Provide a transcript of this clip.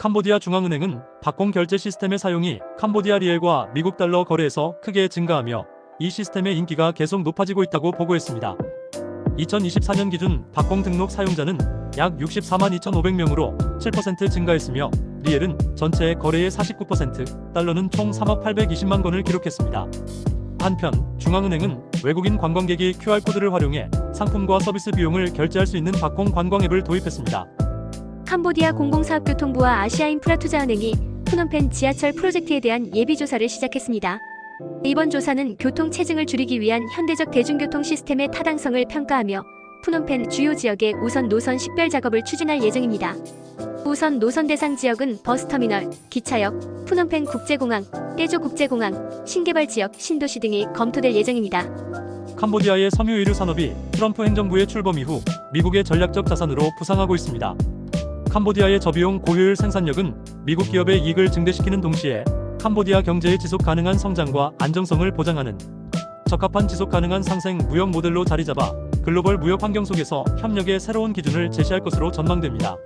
캄보디아 중앙은행은 박공 결제 시스템의 사용이 캄보디아 리엘과 미국 달러 거래에서 크게 증가하며 이 시스템의 인기가 계속 높아지고 있다고 보고했습니다. 2024년 기준 박공 등록 사용자는 약 64만 2,500명으로 7% 증가했으며 리엘은 전체 거래의 49%, 달러는 총 3억 820만 건을 기록했습니다. 한편 중앙은행은 외국인 관광객이 QR코드를 활용해 상품과 서비스 비용을 결제할 수 있는 박공 관광 앱을 도입했습니다. 캄보디아 공공사업교통부와 아시아인프라투자은행이 푸놈펜 지하철 프로젝트에 대한 예비조사를 시작했습니다. 이번 조사는 교통 체증을 줄이기 위한 현대적 대중교통 시스템의 타당성을 평가하며 푸놈펜 주요 지역의 우선 노선 식별 작업을 추진할 예정입니다. 우선 노선 대상 지역은 버스터미널, 기차역, 푸놈펜 국제공항, 떼조 국제공항, 신개발 지역, 신도시 등이 검토될 예정입니다. 캄보디아의 섬유 의류 산업이 트럼프 행정부의 출범 이후 미국의 전략적 자산으로 부상하고 있습니다. 캄보디아의 저비용 고효율 생산력은 미국 기업의 이익을 증대시키는 동시에 캄보디아 경제의 지속 가능한 성장과 안정성을 보장하는 적합한 지속 가능한 상생 무역 모델로 자리 잡아 글로벌 무역 환경 속에서 협력의 새로운 기준을 제시할 것으로 전망됩니다.